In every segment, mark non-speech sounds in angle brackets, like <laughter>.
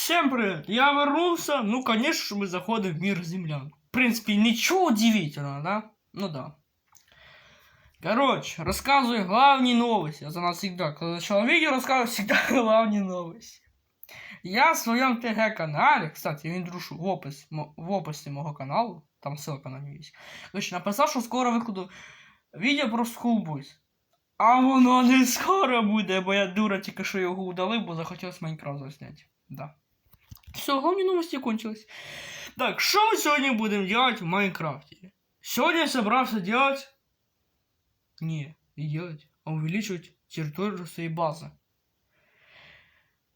Всем привет! Я вернулся. Ну, конечно же, мы заходим в мир землян. В принципе, ничего удивительного, да? Ну да. Короче, рассказываю главные новости. Это нас всегда, когда начал видео, рассказываю всегда <laughs> главные новости. Я в своем ТГ-канале, кстати, він друшу в описі, мо- в описі мого каналу, там ссылка на нього є. Короче, написав, що скоро викладу відео про School Boys. А воно не скоро буде, бо я дура тільки що його удалив, бо захотілось Майнкрафт засняти. Да. Все, главные новости кончились. Так, что мы сегодня будем делать в Майнкрафте? Сегодня я собрался делать... Не, не делать, а увеличивать территорию своей базы.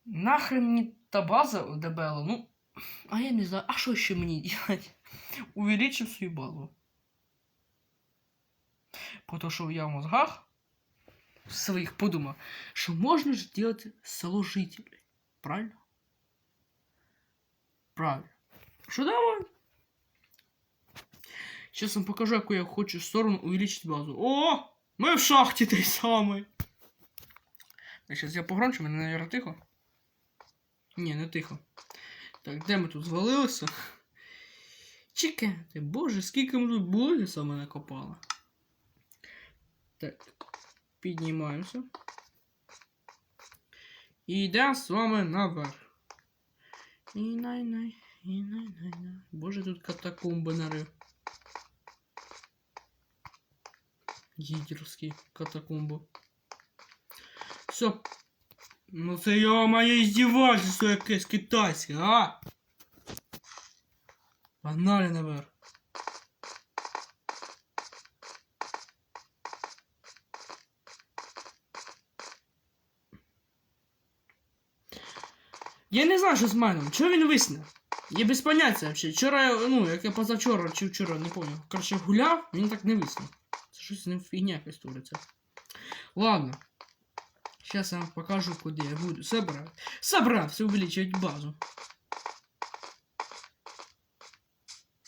Нахрен мне та база дебела? Ну, а я не знаю, а что еще мне делать? <laughs> Увеличив свою базу. Потому что я в мозгах своих подумал, что можно же делать село жителей. Правильно? Правильно. Давай? Сейчас вам покажу, какую я хочу сторону увеличить базу. О! Мы в шахте той самой. Так, сейчас я погромче, мене, наверное, тихо. Ні, не тихо. Так, де ми тут звалилися? Чекайте, боже, скільки ми тут були саме накопали. Так, піднімаємося. І йдемо з вами наверх. І най най і най най най Боже, тут катакомби нарив. Гітлерські катакомби. Все. Ну це я моє іздівательство якесь китайське, а? Погнали наверх. Я не знаю, що з майном. Чого він висне? Я без поняття взагалі. Вчора, ну, як я позавчора чи вчора, не пам'ятаю. Короче, гуляв, він так не висне. Це щось з ним фігня якась твориться. Ладно. Сейчас я вам покажу, куда я буду собрать. Собрался увеличивать базу.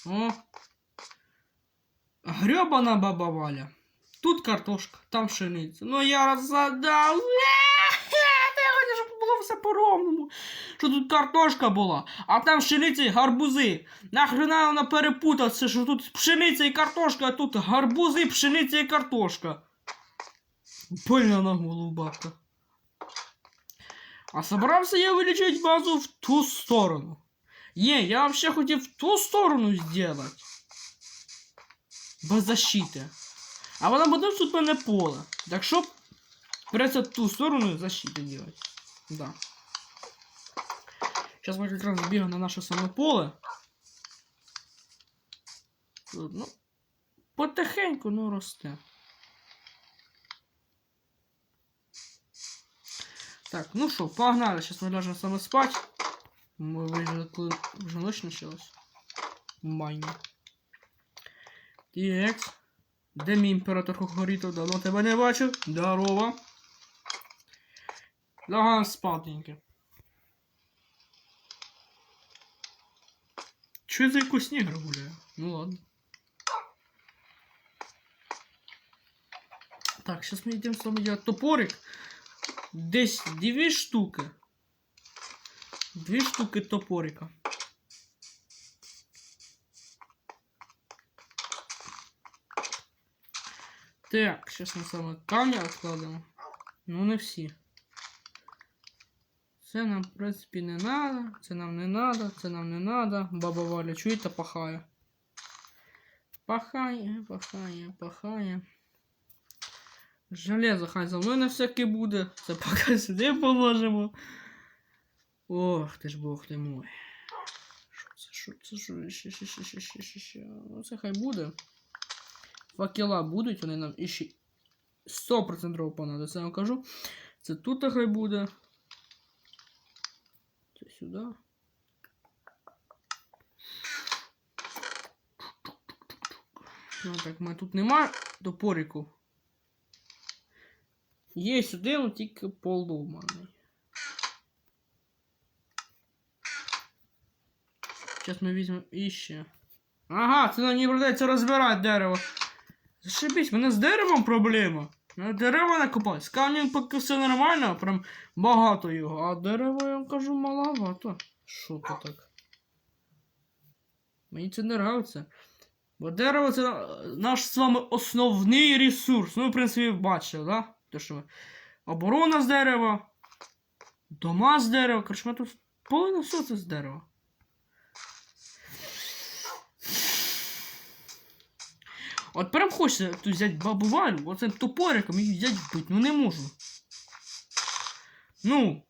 О. Гребана баба Валя. Тут картошка, там пшениця. Ну я розсадав. Та я хочу, щоб було все по-ровному. Що тут картошка була, а там пшениця і гарбузи. Нахрена вона перепутатися, що тут пшениця і картошка, а тут гарбузи, пшениця і картошка. Больно на голову бабка. А собрався я увеличить базу в ту сторону. Не, я вообще хотел в ту сторону сделать. Без защиты. А вона буде тут мене поле. Так що придется ту сторону защиты делать. Да. Сейчас мы как раз бегаем на наше саме поле. Тут, ну, потихеньку, ну, росте. Так, ну что, погнали, сейчас мы ляжем саме спать. Мы вижу, коли вже ночь началась. Майні. Так. Де мій імператор Хохорітов? Давно тебе не бачив. Здорово. Лягам спатеньки. Чо за якусь негр гуляє? Ну ладно. Так, сейчас мы идем с вами делать топорик. Десь дві штуки. Дві штуки топорика. Так, сейчас ми саме камні відкладемо. Ну, не всі. Це нам, в принципі, не надо, це нам не надо, це нам не надо. Баба Валя, чуєте, пахає. Пахає, пахає, пахає. Железо хай за мною на всякий буде. Це поки сюди положимо. Ох, ти ж бог ти мой. Що це, що, ще, ще, ще, ще, ще, ще, ще. Ну це хай буде. Факела будуть, вони нам іще 100% понадобиться, я вам кажу. Це тут хай буде. Це сюди. Ну так, ми тут нема топорику. Є сюди, ну тільки поломаний. Зараз ми візьмемо іще. Ага, це не придеться розбирати дерево. Зашибись, мене з деревом проблема. Ну, Дерева копати. З камнем поки все нормально, прям багато його, а дерева, я вам кажу, маловато. Що то так? Мені це не нравиться. Бо дерево це наш з вами основний ресурс. Ну, в принципі, бачили, да? Те, що оборона з дерева, дома з дерева. Коротше, ми тут половина все це з дерева. От прям хочеться тут взяти бабу Валю, оцим топориком і взяти вбити, ну не можу. Ну.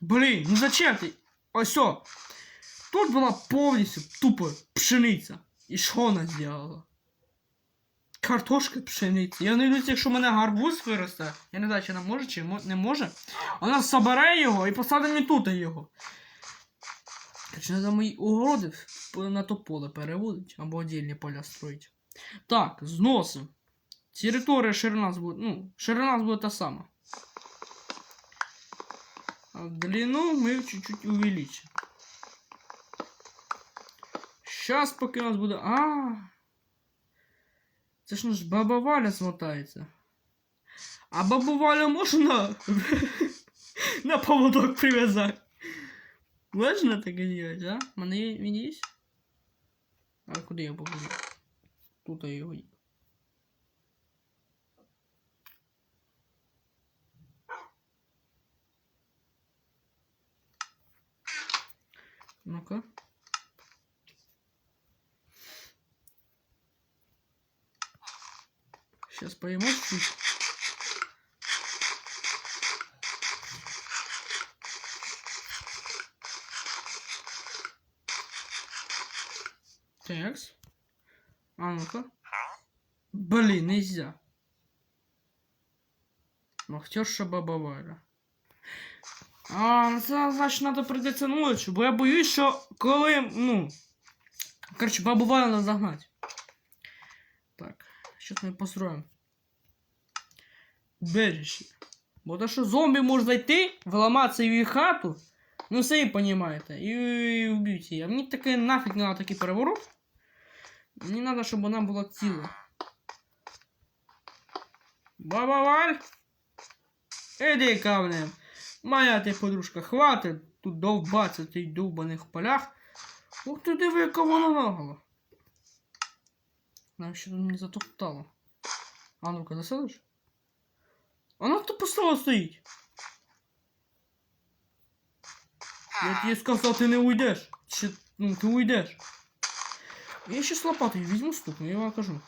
Блін, ну зачем ти? Ось о. Тут була повністю тупо пшениця. І що вона зробила? Картошка пшениця. Я не люблю, якщо в мене гарбуз виросте. Я не знаю, чи вона може, чи не може. Вона собере його і посадить мені тут його. Короче, треба мої огороди на то поле переводить або отдельні поля строїть. Так, зносим. Територія ширина буде. Ну, ширина буде та сама. А длину ми чуть-чуть увеличим. Сейчас поки у нас буде. А. Це ж наш баба Валя смотається. А бабу Валю можна <laughs> на поводок прив'язати? Можна таке делать, а? У мене є? А куди я покажу? Тут я його. Ну-ка. Сейчас поему чуть. Текс. А ну-ка. Блин, нельзя. Вахтерша баба Валя. А, ну це значить треба прийдеться ночі, бо я боюсь, що коли, ну. Короче, бабу Валю надо загнать. Так, сейчас ми построїмо. Убежище. Бо то, що зомбі може зайти, вламатися в її хату, ну самі розумієте, і, і вб'ють її. А мені таке нафіг не треба такий переворот. Мені треба, щоб вона була ціла. Баба Валь! Іди ко мне. Моя ти подружка, хватить тут довбатися в цих довбаних полях. Ух ти диви, яка вона нагла. Нам ще не затоптала. А ну-ка, засадиш? Вона тупо стала стоїть. Я тобі сказав, ти не уйдеш. Чи, ну, ти уйдеш. Я ще з лопатою візьму стукну, я вам кажу.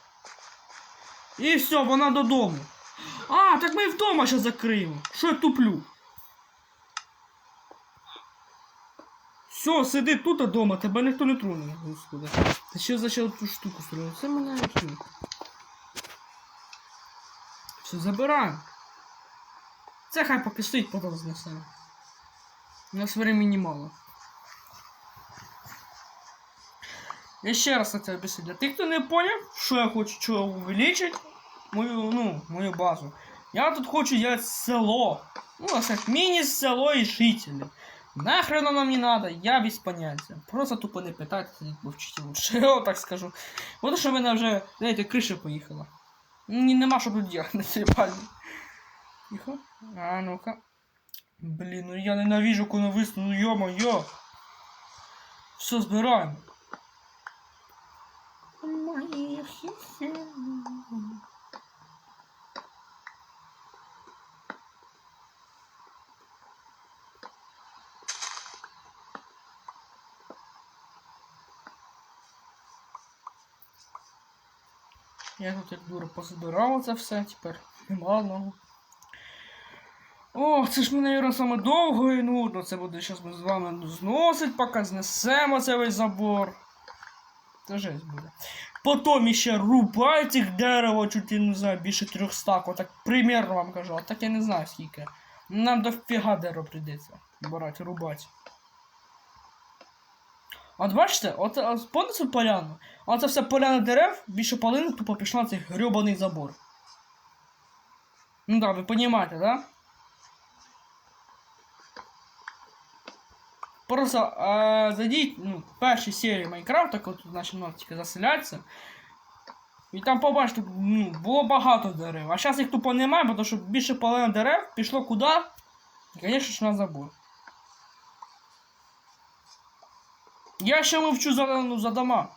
І все, вона додому. А, так ми вдома ще закриємо. Що я туплю? Все, сиди тут вдома, тебе ніхто не троне, господи. Ти ще зачав ту штуку строїти. Це мене все. Все, забираємо. Це хай поки стоїть, потім знесемо. У нас времени мало. Я ще раз це об'ясню. Для тих, хто не поняв, що я хочу чого увеличити, мою, ну, мою базу. Я тут хочу делать село. Ну, а как мини-село и жители. Нахрен оно мне надо, я без понятия. Просто тупо не питайте, вчити лучше. <laughs> Я так скажу. Вот що в мене вже, знаєте, криша поїхала. Ні, нема що тут делать на цій пальні. Тихо. А ну-ка. Блін, ну я ненавижу коли висну, ну йо-моє. Все збираємо. Я тут як дура позабирав це все тепер. Нема. О, це ж мене саме довго і нудно. Це буде зараз ми з вами зносить, поки знесемо цей весь забор. Це жесть буде. Потім ще рубай цих дерева, чуть я не знаю, більше 300, отак примірно вам кажу, а так я не знаю скільки. Нам дофіга дерева прийдеться рубати. От бачите, от, от помните цю поляну? А це все поляна дерев, більше половини тупо пішла цей грьобаний забор. Ну да, ви розумієте, да? Просто е, зайдіть, ну, в першій серії Майнкрафта, коли тут наші нотики заселяються. І там побачите, ну, було багато дерев. А зараз їх тупо немає, тому що більше половини дерев пішло куди? Звісно ж на забор. Я ще мовчу за, ну, за дома.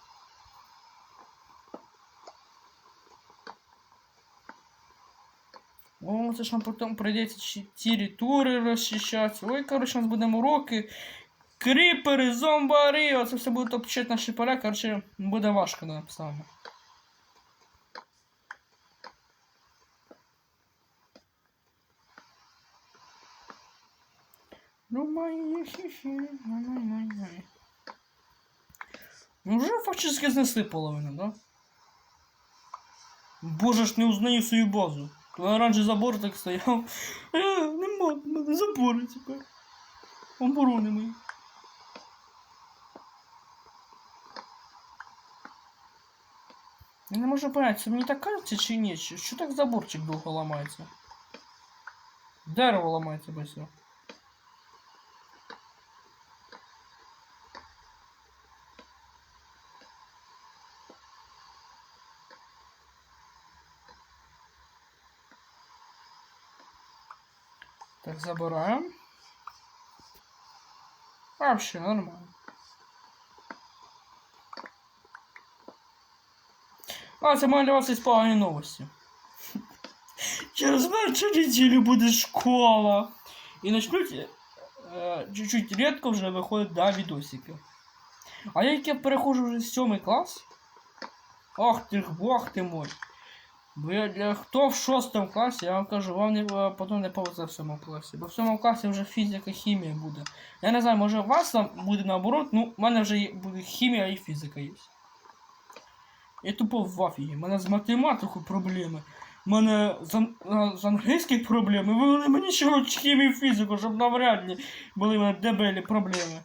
О, це ж нам потім прийдеться ще території розчищати. Ой, коротше, у нас будемо уроки. Кріпери, зомбари, оце все буде обчити наші поля, коротше, буде важко нам саме. Ну. Ну, вже фактично знесли половину, да? Боже ж, не узнаю свою базу. Коли раніше забор так стояв. <laughs> Е, нема забору тепер. Оборони мої. Я не можу понять, це мені так кажеться чи ні? Що так заборчик довго ламається? Дерево ламається быстро. Так, забираем. Вообще нормально. А, це для вас із погані новості. Через меншу неділю буде школа. І начнуть е, чуть-чуть рідко вже виходить да, відосики. А я як я переходжу вже в сьомий клас. Ох ти бог ти мой. Бо я для хто в шостому класі, я вам кажу, вам не е, потім не повезе в сьомому класі. Бо в сьомому класі вже фізика, хімія буде. Я не знаю, може у вас там буде наоборот, ну в мене вже є, буде хімія і фізика є. Я тупо в афігі. У мене з математикою проблеми. У мене з, з англійських проблеми. Ви мені ще хімію фізику, щоб навряд ли були в мене дебелі проблеми.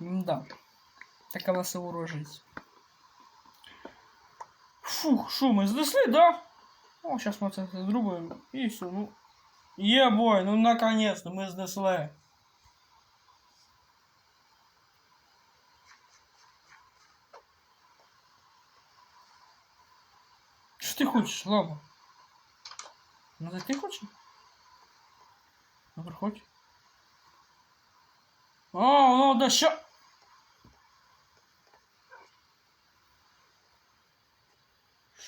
Да. Така в нас і. Фух, що ми знесли, да? О, зараз ми це зробимо. І все, ну. Є бой, ну наконец-то ми знесли. Що ти хочеш, лама? Ну це ти хочеш? Ну приходь. А, ну да. Що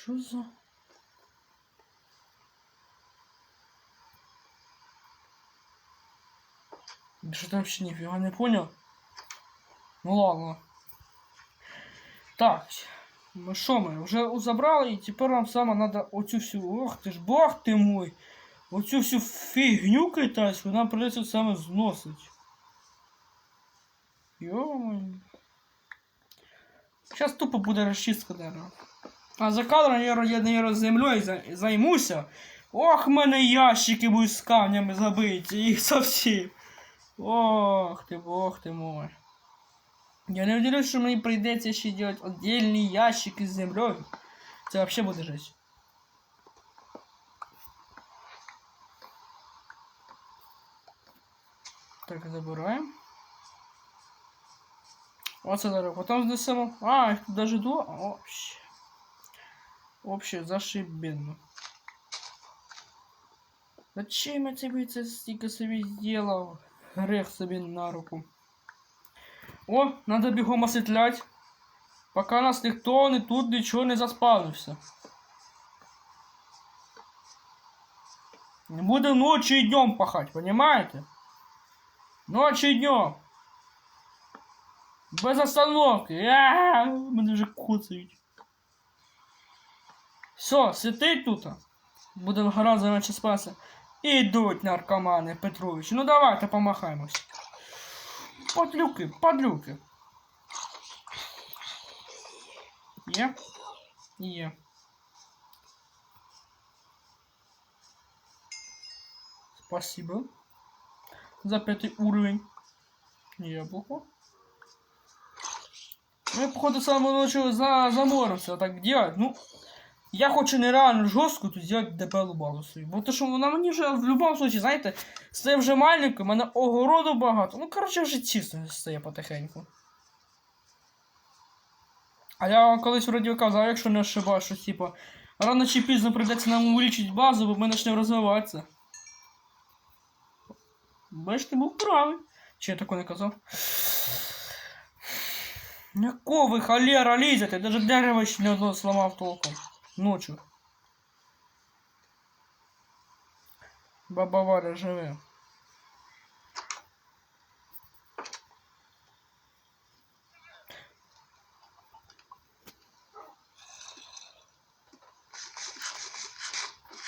за? Да Что там вообще нифига не понял? Ну ладно. Так. Що ми? Вже забрали і тепер нам саме треба оцю всю. Ох ти ж бог ти мой! Оцю всю фігню китайську нам придеться саме зносити. Йо-моє. Сейчас тупо буде розчистка дерева. А за кадром я, я, наверное, землею займуся. Ох, мене ящики будуть з камнями забиті, їх <laughs> совсем. Ох ти, бог ти мой. Я не удивлюсь, що мені прийдеться ще делать отдельні ящики з землею. Це вообще буде жесть. Так, забираємо. Оце дерево. Потім знесемо. А, їх тут даже два. Вообще. Вообще зашибенно. Зачем я тебе це стільки собі зробив? Грех собі на руку. О, надо бігом освітлять. Поки нас ніхто не тут нічого не заспавнився. Не буде ночі і днем пахать, понимаете? Ночі і днем. Без остановки. Я, мене вже куцають. Все, сидить тут. Будемо гораздо менше спати. Ідуть наркомани Петрович. Ну давайте помахаємось. Подлюки, подлюки. Є? Є. Спасибо. За пятый уровень. Яблоко. Мы, походу, с самого за заморимся так делать. Ну, Я хочу нереально жорстко тут зробити дебелу базу свою. Бо то, що вона мені вже в будь-якому випадку, знаєте, стає вже маленькою, в мене огороду багато. Ну, коротше, вже чисто стає потихеньку. А я колись вроді казав, якщо не ошибаюсь, що типа, рано чи пізно прийдеться нам увеличити базу, бо ми почнемо розвиватися. Бачиш, ти був правий. Чи я такого не казав? Якого ви холера лізете? Даже дерево ще не одного сломав толком. Ночью. Баба Валя живе.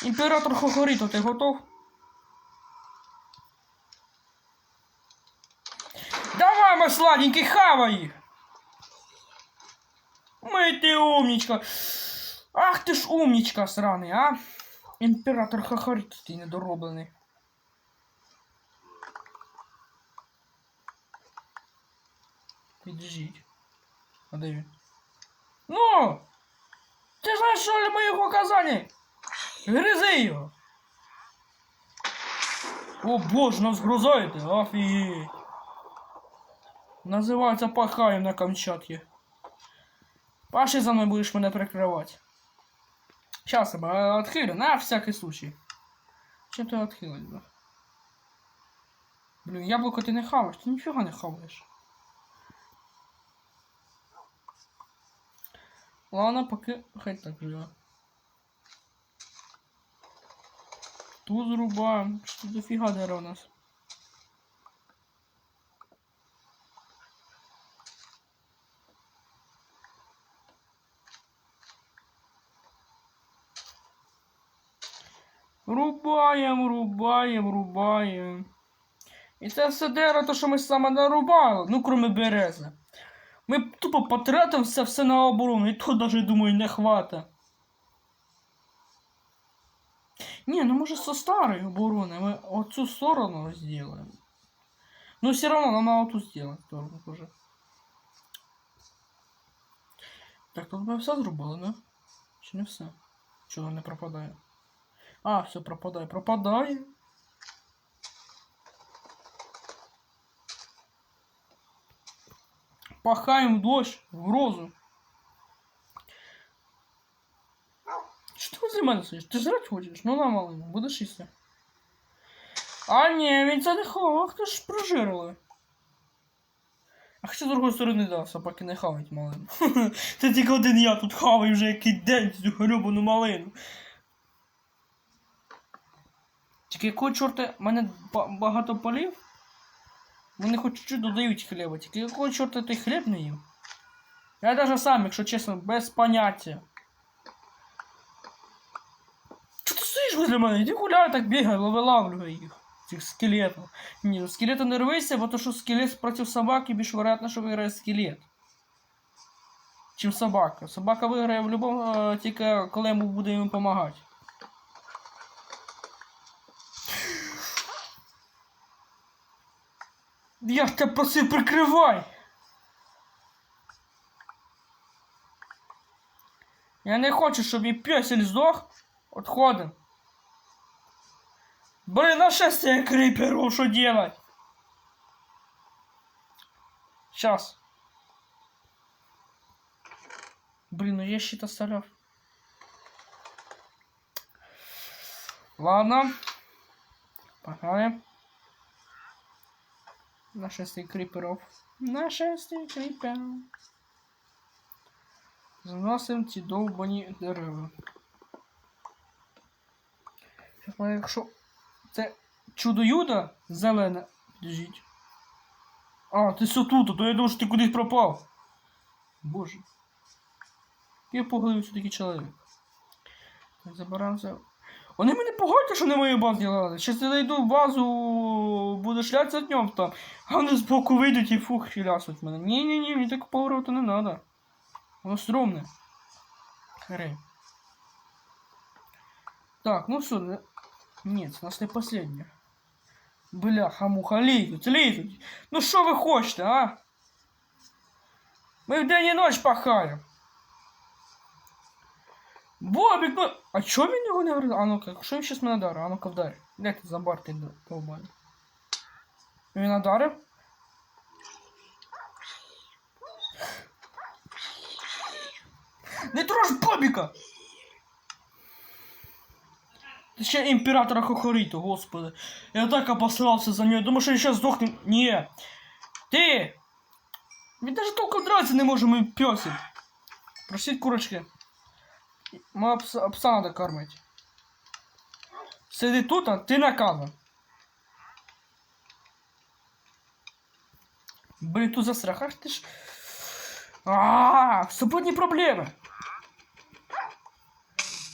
Імператор Хохоріто, ти готов? Давай, мой сладенький, хавай! Мой ты умничка! Ах ти ж умничка сраний, а? Імператор Хохоріто, ти недороблений. Піджіть. А де він? Ну! Ти знаєш, що моїх указаний? Гризи його! О боже, нас грозаєте, офігеть! Називається пахаєм на Камчатці. Паши за мною будеш мене прикривати. Сейчас я бы отхилю, на всякий случай. Чим ти отхилить, бля? Блін, яблуко ти не хаваєш, ти ніфіга не хаваєш. Ладно, поки хай так живе. Тут зрубаємо. Що дофіга дерева у нас. Рубаємо, рубаємо, рубаємо. І це все дерево, то, що ми саме нарубали, ну кроме берези. Ми тупо потратимо все, все на оборону, і то навіть думаю не хвата. Ні, ну може со старої оборони ми оцю сторону розділимо. Ну все равно нам надо оту сделать сторону тоже. Так, тут ми все зробили, да? Чи не все? Чого не пропадає? А, все, пропадає, пропадає. Пахаємо в дощ, в грозу. Що ти возле мене сидиш? Ти жрать хочеш? Ну на малину, будеш їсти. А ні, він це не хавав, ти ж прожирили. А хоча з другої сторони, да, собаки не хавають малину. <laughs> Це тільки один я тут хаваю вже який день цю гребану малину. Тільки якого чорта мене ба- багато полів? Вони хоч чуть додають хліба, тільки якого чорта ти хліб не їв? Я даже сам, якщо чесно, без поняття. Чого ти стоїш возле мене? Іди гуляй, так бігай, вилавлюй їх. Цих скелетів. Ні, ну скелета не рвися, бо то що скелет проти собаки більш вероятно, що виграє скелет. Чим собака. Собака виграє в будь-якому, е, тільки коли ми будемо їм допомагати. Я ж тебе просив прикривай! Я не хочу, щоб мій песель здох. Отходим. Блин, нашествие криперов, что делать? Сейчас. Блин, ну я щит оставлял. Ладно. Погнали. Нашествие криперов. Нашествие криперов. Заносим ці довбані дерева. Мене, якщо це чудо юда зелене. Підождіть. А, ти все тут, то я думав, що ти кудись пропав. Боже. Я поглився такий чоловік. Так, забираємося. Вони мене погодьте, що не мою базу ділали. Щас я зайду в базу, буду шлятися днем там. А вони збоку вийдуть і фух, лясуть мене. Ні-ні-ні, мені так повороту не надо. Воно стрёмне. Хрень. Так, ну все, не... Нет, у нас не последнее. Бляха, муха, лізуть, лізуть. Ну що ви хочете, а? Ми вдень і ночь пахаємо. Бобік, ну. А чого він його не говорить? А ну-ка, що він щас мене дарить? А ну-ка вдарь. Де ти забар ти довбаний? Він надарив? Не трожь Бобіка! Ти ще імператора Хохоріту, господи. Я так обосрався за нього. Думаю, що я сейчас здохну. Ні. Ти! Він даже толком драться не може, мій песик. Простіть, курочки. Мого пса, пса надо кормити. Сиди тут, а ти наказан. Блін, тут застряг, ах ти ж. А, супутні проблеми.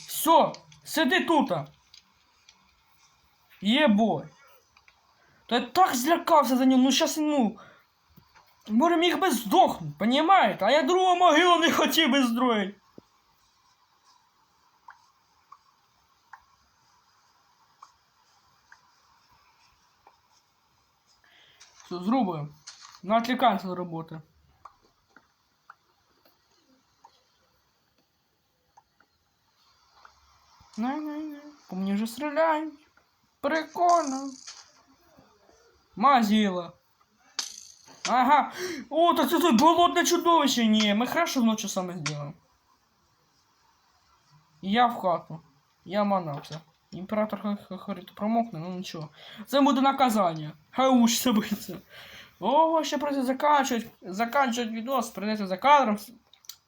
Все, сиди тут. Єбой. Та я так злякався за ним, ну щас, ну. Може міг би здохнути, понімаєте? А я другу могилу не хотів би строїть. Все, зробимо. Ну, отвлекаемся от роботи. Не-не-не. По мені вже стріляють. Прикольно. Мазіла. Ага. О, так це той болотне чудовище. Ні, ми хорошо ночью саме зробимо. Я в хату. Я манався. Імператор говорить, промокне, ну нічого. Це буде наказання. Хай учиться биться. Ого, ще просто заканчивать, заканчивать видос, придется за кадром с-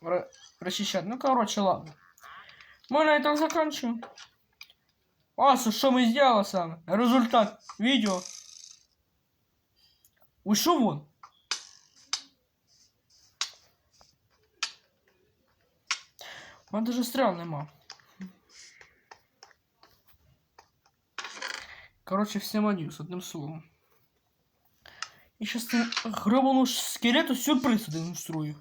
ра- расчищать. Ну, короче, ладно. Мы на этом заканчиваем. А, что мы сделали саме? Результат видео. Ушел вон. У мене даже стріл нема. Короче, всем адьюс, одним словом. И сейчас цим гробаному скелету сюрприз устрою.